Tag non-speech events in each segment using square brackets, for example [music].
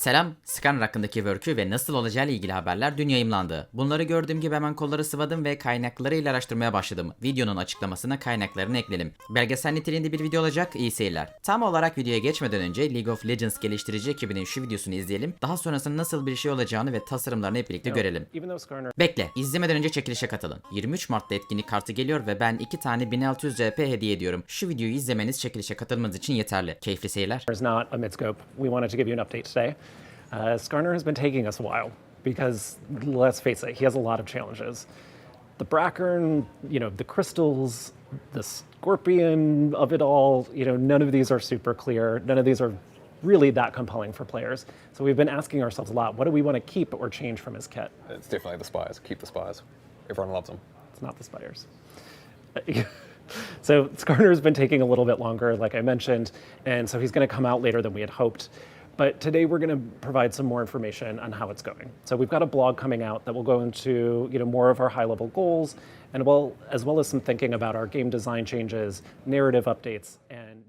Selam, Scanner hakkındaki work'ü ve nasıl olacağıyla ilgili haberler dün yayımlandı. Bunları gördüğüm gibi hemen kolları sıvadım ve kaynaklarıyla araştırmaya başladım. Videonun açıklamasına kaynaklarını ekledim. Belgesel niteliğinde bir video olacak, iyi seyirler. Tam olarak videoya geçmeden önce League of Legends geliştirici ekibinin şu videosunu izleyelim. Daha sonrasında nasıl bir şey olacağını ve tasarımlarını hep birlikte görelim. Bekle, izlemeden önce çekilişe katılın. 23 Mart'ta etkinlik kartı geliyor ve ben 2 tane 1600 RP hediye ediyorum. Şu videoyu izlemeniz çekilişe katılmanız için yeterli. Keyifli seyirler. Is not a midscope, we wanted to give you an update today. Uh, Skarner has been taking us a while because, let's face it, he has a lot of challenges. The Brackern, you know, the crystals, the scorpion of it all, you know, none of these are super clear. None of these are really that compelling for players. So we've been asking ourselves a lot what do we want to keep or change from his kit? It's definitely the spies. Keep the spies. Everyone loves them. It's not the spiders. [laughs] so Skarner's been taking a little bit longer, like I mentioned, and so he's going to come out later than we had hoped. But today we're going to provide some more information on how it's going. So we've got a blog coming out that will go into you know more of our high-level goals, and well as well as some thinking about our game design changes, narrative updates, and.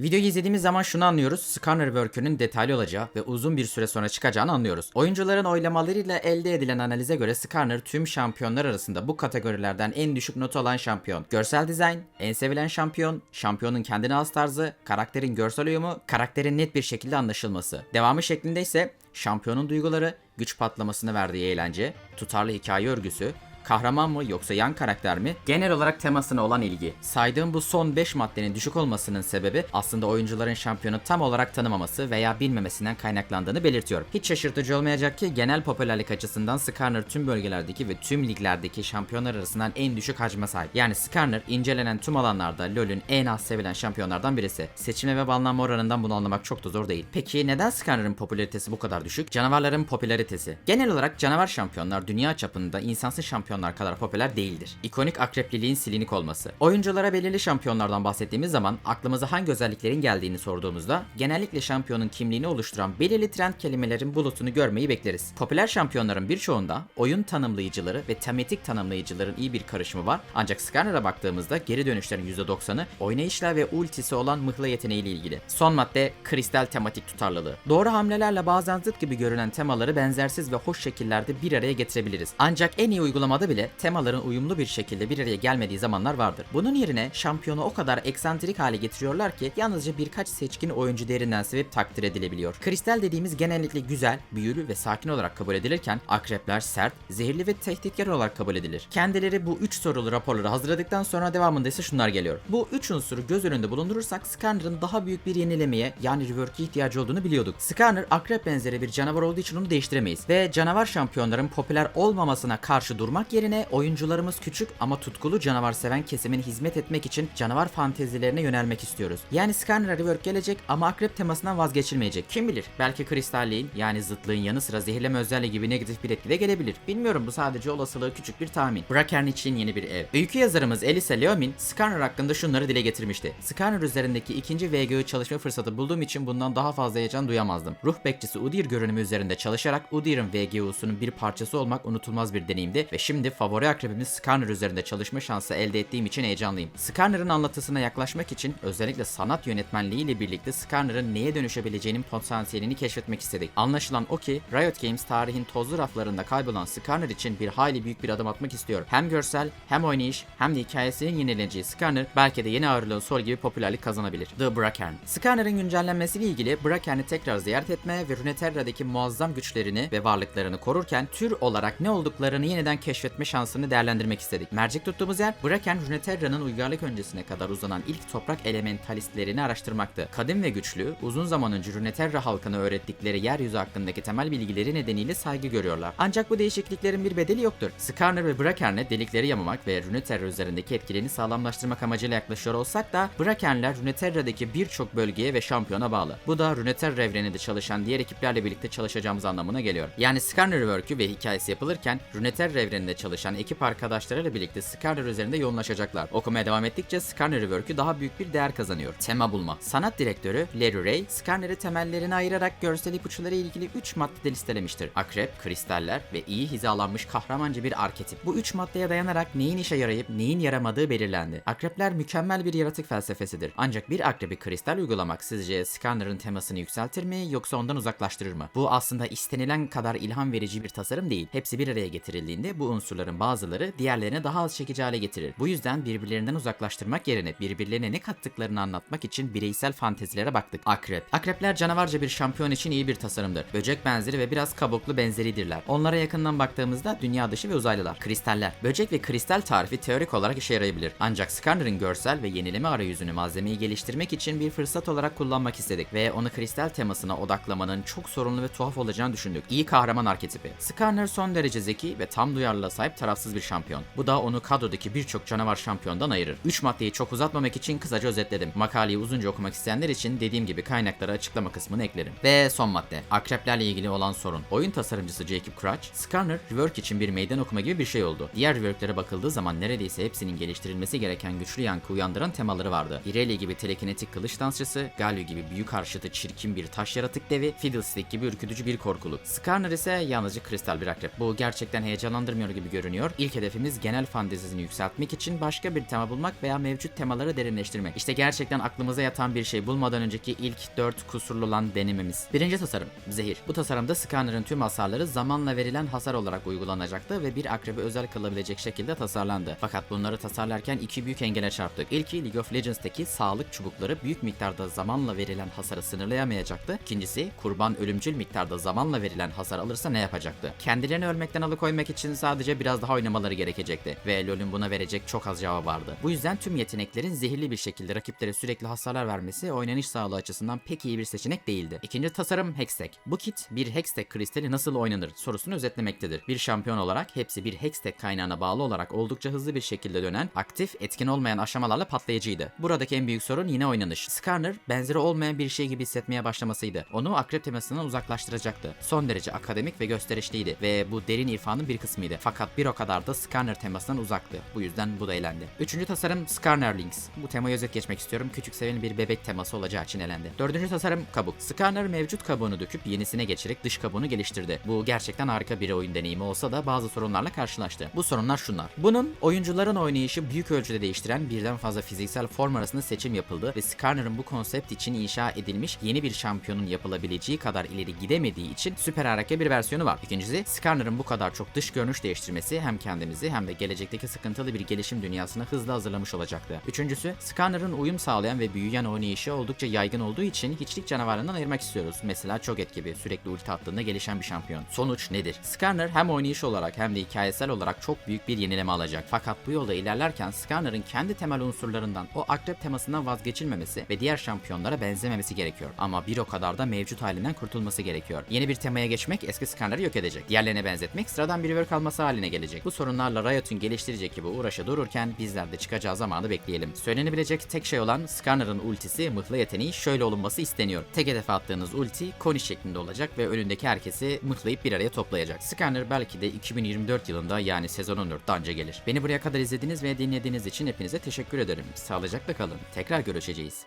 Videoyu izlediğimiz zaman şunu anlıyoruz. Scanner Work'ünün detaylı olacağı ve uzun bir süre sonra çıkacağını anlıyoruz. Oyuncuların oylamalarıyla elde edilen analize göre Scanner tüm şampiyonlar arasında bu kategorilerden en düşük notu alan şampiyon. Görsel dizayn, en sevilen şampiyon, şampiyonun kendine has tarzı, karakterin görsel uyumu, karakterin net bir şekilde anlaşılması. Devamı şeklinde ise şampiyonun duyguları, güç patlamasını verdiği eğlence, tutarlı hikaye örgüsü, Kahraman mı yoksa yan karakter mi? Genel olarak temasına olan ilgi. Saydığım bu son 5 maddenin düşük olmasının sebebi aslında oyuncuların şampiyonu tam olarak tanımaması veya bilmemesinden kaynaklandığını belirtiyor. Hiç şaşırtıcı olmayacak ki genel popülerlik açısından Skarner tüm bölgelerdeki ve tüm liglerdeki şampiyonlar arasından en düşük hacme sahip. Yani Skarner incelenen tüm alanlarda LoL'ün en az sevilen şampiyonlardan birisi. Seçime ve banlanma oranından bunu anlamak çok da zor değil. Peki neden Skarner'ın popülaritesi bu kadar düşük? Canavarların popülaritesi. Genel olarak canavar şampiyonlar dünya çapında insansız şampiyonlar kadar popüler değildir. İkonik akrepliliğin silinik olması. Oyunculara belirli şampiyonlardan bahsettiğimiz zaman aklımıza hangi özelliklerin geldiğini sorduğumuzda genellikle şampiyonun kimliğini oluşturan belirli trend kelimelerin bulutunu görmeyi bekleriz. Popüler şampiyonların birçoğunda oyun tanımlayıcıları ve tematik tanımlayıcıların iyi bir karışımı var. Ancak Skarner'a baktığımızda geri dönüşlerin %90'ı oynayışla ve ultisi olan mıhla yeteneğiyle ilgili. Son madde kristal tematik tutarlılığı. Doğru hamlelerle bazen zıt gibi görünen temaları benzersiz ve hoş şekillerde bir araya getirebiliriz. Ancak en iyi uygulamada bile temaların uyumlu bir şekilde bir araya gelmediği zamanlar vardır. Bunun yerine şampiyonu o kadar eksantrik hale getiriyorlar ki yalnızca birkaç seçkin oyuncu derinden sevip takdir edilebiliyor. Kristal dediğimiz genellikle güzel, büyülü ve sakin olarak kabul edilirken akrepler sert, zehirli ve tehditkar olarak kabul edilir. Kendileri bu 3 sorulu raporları hazırladıktan sonra devamında ise şunlar geliyor. Bu 3 unsuru göz önünde bulundurursak Skarner'ın daha büyük bir yenilemeye yani rework'e ihtiyacı olduğunu biliyorduk. Skarner akrep benzeri bir canavar olduğu için onu değiştiremeyiz. Ve canavar şampiyonların popüler olmamasına karşı durmak yerine oyuncularımız küçük ama tutkulu canavar seven kesimin hizmet etmek için canavar fantezilerine yönelmek istiyoruz. Yani Skarner'a rework gelecek ama akrep temasından vazgeçilmeyecek. Kim bilir? Belki kristalliğin yani zıtlığın yanı sıra zehirleme özelliği gibi negatif bir etki de gelebilir. Bilmiyorum bu sadece olasılığı küçük bir tahmin. Brackern için yeni bir ev. Öykü yazarımız Elisa Leomin Skarner hakkında şunları dile getirmişti. Skarner üzerindeki ikinci VGO çalışma fırsatı bulduğum için bundan daha fazla heyecan duyamazdım. Ruh bekçisi Udyr görünümü üzerinde çalışarak Udyr'ın VGO'sunun bir parçası olmak unutulmaz bir deneyimdi ve şimdi favori akrebimiz Skarner üzerinde çalışma şansı elde ettiğim için heyecanlıyım. Skarner'ın anlatısına yaklaşmak için özellikle sanat yönetmenliği ile birlikte Skarner'ın neye dönüşebileceğinin potansiyelini keşfetmek istedik. Anlaşılan o ki Riot Games tarihin tozlu raflarında kaybolan Skarner için bir hayli büyük bir adım atmak istiyor. Hem görsel hem oynayış hem de hikayesinin yenileneceği Skarner belki de yeni ağırlığın Sol gibi popülerlik kazanabilir. The Brackern. Skarner'ın güncellenmesiyle ilgili Brackern'i tekrar ziyaret etme ve Runeterra'daki muazzam güçlerini ve varlıklarını korurken tür olarak ne olduklarını yeniden keşfetme şansını değerlendirmek istedik. Mercek tuttuğumuz yer Bracken Runeterra'nın uygarlık öncesine kadar uzanan ilk toprak elementalistlerini araştırmaktı. Kadim ve güçlü, uzun zaman önce Runeterra halkına öğrettikleri yeryüzü hakkındaki temel bilgileri nedeniyle saygı görüyorlar. Ancak bu değişikliklerin bir bedeli yoktur. Skarner ve Bracken'le delikleri yamamak ve Runeterra üzerindeki etkilerini sağlamlaştırmak amacıyla yaklaşıyor olsak da Bracken'ler Runeterra'daki birçok bölgeye ve şampiyona bağlı. Bu da Runeterra evreninde çalışan diğer ekiplerle birlikte çalışacağımız anlamına geliyor. Yani Skarner Work'ü ve hikayesi yapılırken Runeterra evreninde üzerinde çalışan ekip arkadaşlarıyla birlikte Skarner üzerinde yoğunlaşacaklar. Okumaya devam ettikçe Skarner Rework'ü daha büyük bir değer kazanıyor. Tema bulma. Sanat direktörü Larry Ray, Skarner'ı temellerine ayırarak görsel ipuçları ilgili 3 maddede listelemiştir. Akrep, kristaller ve iyi hizalanmış kahramanca bir arketip. Bu 3 maddeye dayanarak neyin işe yarayıp neyin yaramadığı belirlendi. Akrepler mükemmel bir yaratık felsefesidir. Ancak bir akrebi kristal uygulamak sizce Skarner'ın temasını yükseltir mi yoksa ondan uzaklaştırır mı? Bu aslında istenilen kadar ilham verici bir tasarım değil. Hepsi bir araya getirildiğinde bu unsurların bazıları diğerlerine daha az çekici hale getirir. Bu yüzden birbirlerinden uzaklaştırmak yerine birbirlerine ne kattıklarını anlatmak için bireysel fantezilere baktık. Akrep. Akrepler canavarca bir şampiyon için iyi bir tasarımdır. Böcek benzeri ve biraz kabuklu benzeridirler. Onlara yakından baktığımızda dünya dışı ve uzaylılar. Kristaller. Böcek ve kristal tarifi teorik olarak işe yarayabilir. Ancak Skarner'ın görsel ve yenileme arayüzünü malzemeyi geliştirmek için bir fırsat olarak kullanmak istedik ve onu kristal temasına odaklamanın çok sorunlu ve tuhaf olacağını düşündük. İyi kahraman arketipi. Skarner son derece zeki ve tam duyarlılığa sahip tarafsız bir şampiyon. Bu da onu kadrodaki birçok canavar şampiyondan ayırır. 3 maddeyi çok uzatmamak için kısaca özetledim. Makaleyi uzunca okumak isteyenler için dediğim gibi kaynaklara açıklama kısmını eklerim. Ve son madde. Akreplerle ilgili olan sorun. Oyun tasarımcısı Jacob Crutch, Skarner rework için bir meydan okuma gibi bir şey oldu. Diğer reworklere bakıldığı zaman neredeyse hepsinin geliştirilmesi gereken güçlü yankı uyandıran temaları vardı. Irelia gibi telekinetik kılıç dansçısı, Galio gibi büyük karşıtı çirkin bir taş yaratık devi, Fiddlestick gibi ürkütücü bir korkuluk. Skarner ise yalnızca kristal bir akrep. Bu gerçekten heyecanlandırmıyor gibi görünüyor. İlk hedefimiz genel fantezisini yükseltmek için başka bir tema bulmak veya mevcut temaları derinleştirmek. İşte gerçekten aklımıza yatan bir şey bulmadan önceki ilk 4 kusurlu olan denememiz. Birinci tasarım, zehir. Bu tasarımda Skarner'ın tüm hasarları zamanla verilen hasar olarak uygulanacaktı ve bir akrebi özel kılabilecek şekilde tasarlandı. Fakat bunları tasarlarken iki büyük engele çarptık. İlki League of Legends'teki sağlık çubukları büyük miktarda zamanla verilen hasarı sınırlayamayacaktı. İkincisi kurban ölümcül miktarda zamanla verilen hasar alırsa ne yapacaktı? Kendilerini ölmekten alıkoymak için sadece biraz daha oynamaları gerekecekti ve LoL'ün buna verecek çok az cevabı vardı. Bu yüzden tüm yeteneklerin zehirli bir şekilde rakiplere sürekli hasarlar vermesi oynanış sağlığı açısından pek iyi bir seçenek değildi. İkinci tasarım Hextech. Bu kit bir Hextech kristali nasıl oynanır sorusunu özetlemektedir. Bir şampiyon olarak hepsi bir Hextech kaynağına bağlı olarak oldukça hızlı bir şekilde dönen, aktif, etkin olmayan aşamalarla patlayıcıydı. Buradaki en büyük sorun yine oynanış. Skarner benzeri olmayan bir şey gibi hissetmeye başlamasıydı. Onu akrep temasından uzaklaştıracaktı. Son derece akademik ve gösterişliydi ve bu derin irfanın bir kısmıydı. Fakat bir o kadar da Skarner temasından uzaktı. Bu yüzden bu da elendi. Üçüncü tasarım Skarner Links. Bu temayı özet geçmek istiyorum. Küçük sevimli bir bebek teması olacağı için elendi. Dördüncü tasarım kabuk. Skarner mevcut kabuğunu döküp yenisine geçerek dış kabuğunu geliştirdi. Bu gerçekten harika bir oyun deneyimi olsa da bazı sorunlarla karşılaştı. Bu sorunlar şunlar. Bunun oyuncuların oynayışı büyük ölçüde değiştiren birden fazla fiziksel form arasında seçim yapıldı ve Skarner'ın bu konsept için inşa edilmiş yeni bir şampiyonun yapılabileceği kadar ileri gidemediği için süper harika bir versiyonu var. İkincisi Skarner'ın bu kadar çok dış görünüş değiştirmesi hem kendimizi hem de gelecekteki sıkıntılı bir gelişim dünyasına hızlı hazırlamış olacaktı. Üçüncüsü Skarner'ın uyum sağlayan ve büyüyen oynayışı oldukça yaygın olduğu için hiçlik canavarlarından ayırmak istiyoruz. Mesela Cho'Gath gibi sürekli ulti attığında gelişen bir şampiyon. Sonuç nedir? Skarner hem oynayış olarak hem de hikayesel olarak çok büyük bir yenileme alacak. Fakat bu yolda ilerlerken Skarner'ın kendi temel unsurlarından o akrep temasından vazgeçilmemesi ve diğer şampiyonlara benzememesi gerekiyor. Ama bir o kadar da mevcut halinden kurtulması gerekiyor. Yeni bir temaya geçmek eski Skarner'ı yok edecek. Diğerlerine benzetmek sıradan bir rework alması haline gelecek. Bu sorunlarla Riot'un geliştirecek gibi uğraşa dururken bizler de çıkacağı zamanı bekleyelim. Söylenebilecek tek şey olan Skarner'ın ultisi mıhla yeteneği şöyle olunması isteniyor. Tek hedefe attığınız ulti koni şeklinde olacak ve önündeki herkesi mıhlayıp bir araya toplayacak. Skarner belki de 2024 yılında yani sezon 14'te anca gelir. Beni buraya kadar izlediğiniz ve dinlediğiniz için hepinize teşekkür ederim. Sağlıcakla kalın. Tekrar görüşeceğiz.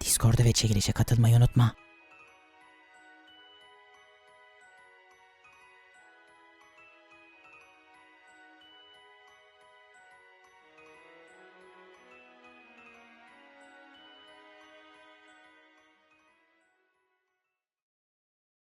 Discord'a ve çekilişe katılmayı unutma.